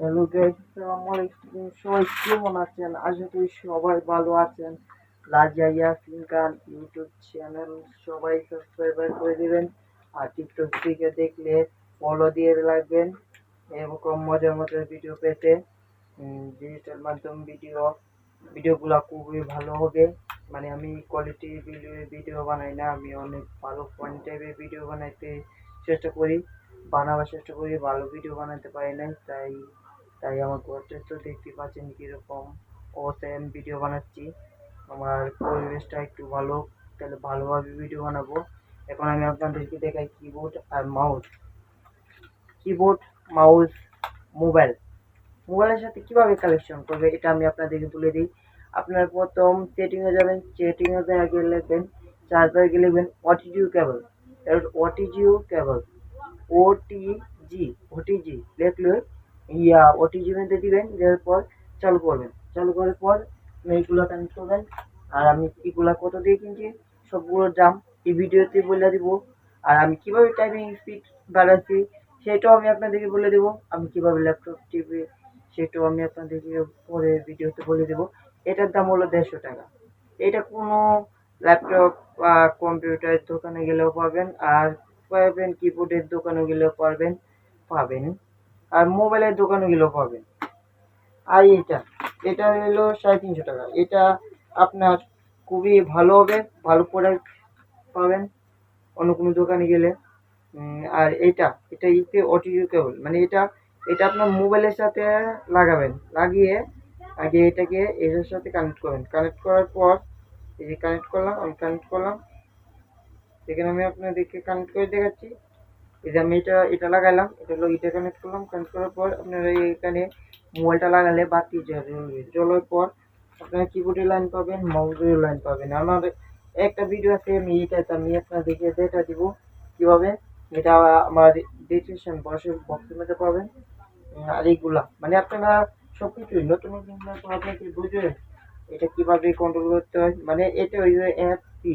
Hello guys আসসালামু আলাইকুম। সবাই কেমন আছেন? আশা করি সবাই ভালো আছেন। লাজিয়া ইয়াসিন খান ইউটিউব চ্যানেল সবাই সাবস্ক্রাইব করে দিবেন আর টিকটক থেকে দেখলে ফলো দিয়ে রাখবেন এরকম মজার মজার ভিডিও পেতে। ডিজিটাল মাধ্যম ভিডিও ভিডিওগুলো খুবই ভালো হবে। মানে আমি কোয়ালিটি ভিডিও ভিডিও বানাই না, আমি অনেক ভালো পয়েন্ট টাইপের ভিডিও বানাইতে চেষ্টা করি। বানাবার চেষ্টা করি, ভালো ভিডিও বানাতে পারি না তাই তাই আমার ঘরটা তো দেখতে পাচ্ছেন কীরকম অবস্থায় আমি ভিডিও বানাচ্ছি। আমার পরিবেশটা একটু ভালো, তাহলে ভালোভাবে ভিডিও বানাবো। এখন আমি আপনাদেরকে দেখাই কিবোর্ড আর মাউস কিবোর্ড মাউস মোবাইল মোবাইলের সাথে কীভাবে কালেকশন করবে এটা আমি আপনাদেরকে তুলে দিই। আপনার প্রথম সেটিংয়ে যাবেন সেটিংয়ে আগে লিখবেন চার্জার গিয়ে লিখবেন ওটিজিও কেবল ওটিজিও কেবল ওটিজি ওটিজি লিখলে ইয়া ওটিজি মধ্যে দিবেন, দেওয়ার পর চালু করবেন। চালু করার পর এইগুলো কানেক্ট করবেন। আর আমি এগুলা কত দিয়ে কিনছি সবগুলোর দাম এই ভিডিওতে বলে দিব। আর আমি কীভাবে টাইপিং স্পিড বাড়াচ্ছি, সেটাও আমি আপনাদেরকে বলে দেবো। আমি কীভাবে ল্যাপটপ টিপে, সেটাও আমি আপনাদেরকে পরে ভিডিওতে বলে দেবো। এটার দাম হলো দেড়শো টাকা। এটা কোনো ল্যাপটপ বা কম্পিউটারের দোকানে গেলেও পাবেন, আর পাবেন কিবোর্ডের দোকানে গেলেও পারবেন, পাবেন। আর মোবাইলের দোকানে গেলেও পাবেন আর এটা এটা হলো সাড়ে তিনশো টাকা। এটা আপনার খুবই ভালো হবে, ভালো প্রোডাক্ট পাবেন অন্য কোনো দোকানে গেলে। আর এটা এটা ইতে অটিও কেবল মানে এটা এটা আপনার মোবাইলের সাথে লাগাবেন। লাগিয়ে আগে এটাকে এটার সাথে কানেক্ট করবেন কানেক্ট করার পর, এই যে কানেক্ট করলাম, আমি কানেক্ট করলাম। এখানে আমি আপনাদেরকে কানেক্ট করে দেখাচ্ছি। এই যে আমি এটা এটা লাগাইলাম, এটা হলো এটা কানেক্ট করলাম কানেক্ট করার পর আপনারা এখানে মোবাইলটা লাগালে বাতি জ্বলার পর আপনারা কিবোর্ডের লাইন পাবেন মাউসের লাইন পাবেন। আমার একটা ভিডিও আছে, আমি এটা আমি আপনাদেরকে দেখা দিব। কীভাবে? এটা আমার ডিসক্রিপশন বক্সের বক্সের মধ্যে পাবেন। আর এইগুলা। মানে আপনারা সব কিছুই নতুন নতুন আপনাকে বুঝবেন? এটা কীভাবে কন্ট্রোল করতে হয়? মানে এটা ওই যে এফপি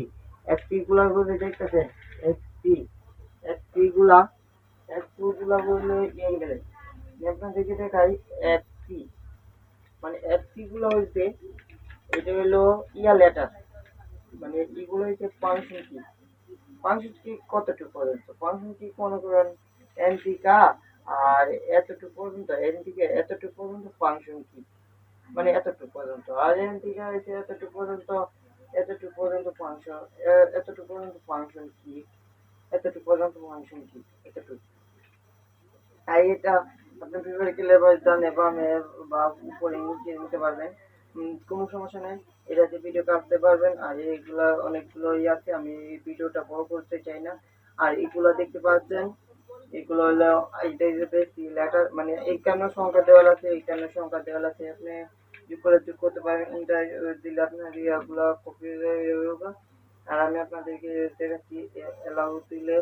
এফপি গুলা বলে দেখতেছেন এফপি এফপি গুলা এফপি গুলা বলে ইয়ে গেলে। আপনাদেরকে দেখাই এফপি মানে এফপি গুলো হইতে এটা হলো ইয়া লেটার। মানে এগুলো হইতে ফাংশন কি? ফাংশন কি কতটুকু পর্যন্ত? ফাংশন কি মনে করেন এনটিকা আর এতটুকু পর্যন্ত এন থেকে এতটুকু পর্যন্ত ফাংশন কি? মানে এতটুকু পর্যন্ত। আর এন থেকে হচ্ছে এতটুকু পর্যন্ত এতটুকু পর্যন্ত ফাংশন এতটুকু পর্যন্ত ফাংশন কি? এতটুকু পর্যন্ত ফাংশন কি এতটুকু। তাই এটা আপনি ফেভারিট লেবার ডানে বামে বা উপরে নিচে নিতে পারবেন। কোনো সমস্যা নেই এটাতে ভিডিও কাটতে পারবেন। আর এইগুলা অনেকগুলো ইয়ে আছে, আমি ভিডিওটা বড় করতে চাই না। আর এগুলো দেখতে পাচ্ছেন, এগুলো হলো এইটা বেশি লেটার মানে এইখানে সংখ্যা দেওয়াল আছে এইখানে সংখ্যা দেওয়াল আছে, আপনি যোগ করে যোগ করতে পারেন ইন্টার দিলে আপনার ইয়াগুলো কপি হবে আর আমি আপনাদেরকে দেখাচ্ছি এলাউ দিলে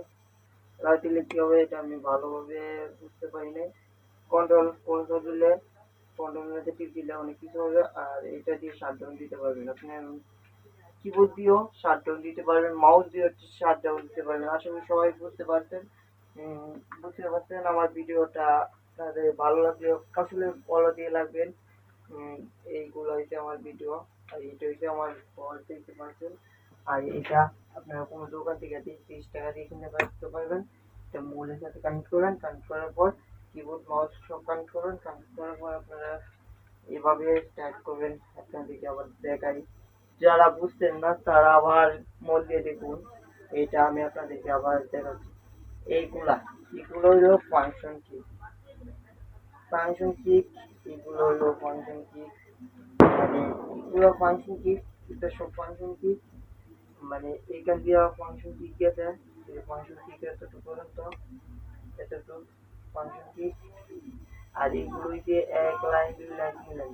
এলাউ দিলে কি হবে এটা আমি ভালোভাবে বুঝতে পারি নাই। কন্ট্রোল কন্ট্রোল দিলে কন্ট্রোল মধ্যে টিপ দিলে অনেক কিছু হবে আর এটা দিয়ে শাটডাউন দিতে পারবেন। আপনি কিবোর্ড দিয়েও শাটডাউন দিতে পারবেন মাউস দিয়েও শাটডাউন দিতে পারবেন। করি সবাই বুঝতে পারছেন বুঝতে পারছেন আমার ভিডিওটা। আপনাদের ভালো লাগলে আসলে ফলো দিয়ে লাগবেন এইগুলো হচ্ছে আমার ভিডিও, আর এটা হচ্ছে আমার ফল দেখতে আর এটা আপনারা কোনো দোকান থেকে তিরিশ টাকা দিয়ে কিনে করতে পারবেন এটা মোবাইলের সাথে কানেক্ট করবেন কানেক্ট করার পর কিবোর্ড মাউস সব কানেক্ট করবেন কানেক্ট করার পর আপনারা এভাবে স্টার্ট করবেন। আপনাদেরকে আবার দেখাই। যারা বুঝতেন না, তারা আবার মন দিয়ে দেখুন। এটা আমি আপনাদেরকে আবার দেখাচ্ছি। এইগুলা, এগুলো হলো ফাংশন কি ফাংশন কি এগুলো হলো ফাংশন কি মানে এগুলো ফাংশন কি এটা সব ফাংশন কি মানে এইখান দিয়ে ফাংশন কি কি আছে ফাংশন কি এতটুকু পর্যন্ত, এতটুকু ফাংশন কি আর এইগুলো যে এক লাইন, দুই লাইন, তিন লাইন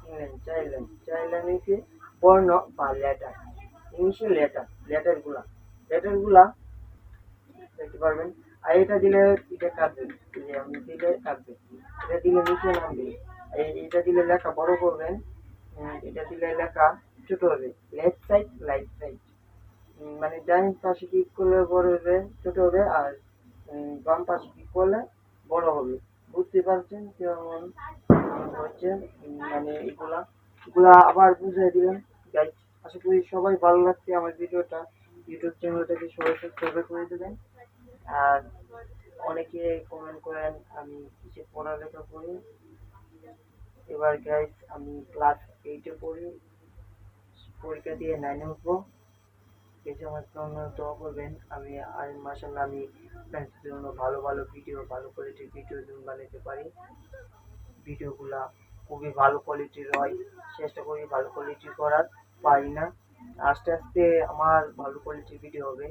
তিন লাইন, চার লাইন চার লাইন হইছে বর্ণ বা লেটার ইংলিশে লেটার লেটারগুলা। লেটারগুলা, দেখতে পারবেন। আর এটা দিলে এটা কাটবে যে আমি দিলে কাটবে। এটা দিলে নিচে নামবে। এটা দিলে লেখা বড় করবেন এটা দিলে লেখা ছোট হবে। লেফট সাইড রাইট সাইড মানে ডান পাশে ক্লিক করলে বড় হবে, ছোট হবে, আর বাম পাশে ক্লিক করলে বড় হবে। বুঝতে পারছেন কেমন হচ্ছে? মানে এগুলা। এগুলা আবার বুঝিয়ে দিবেন গাইজ আশা করি সবাই ভালো লাগছে আমার ভিডিওটা। ইউটিউব চ্যানেলটাকে সবাই সাবস্ক্রাইব করে দেবেন। আর অনেকে কমেন্ট করেন, আমি কিসে পড়ালেখা করি? এবার গাইজ আমি ক্লাস এইটে পড়ি। পরীক্ষা দিয়ে নাইনে উঠবো। যে আমার জন্য দোয়া করবেন, আমি আর মাসাল্লাহ আমি আপনাদের জন্য ভালো ভালো ভিডিও ভালো কোয়ালিটির ভিডিও যেন বানাতে পারি। ভিডিওগুলা খুবই ভালো কোয়ালিটির হয়, চেষ্টা করি ভালো কোয়ালিটির করার, পারি না। আস্তে আস্তে আমার ভালো কোয়ালিটির ভিডিও হবে।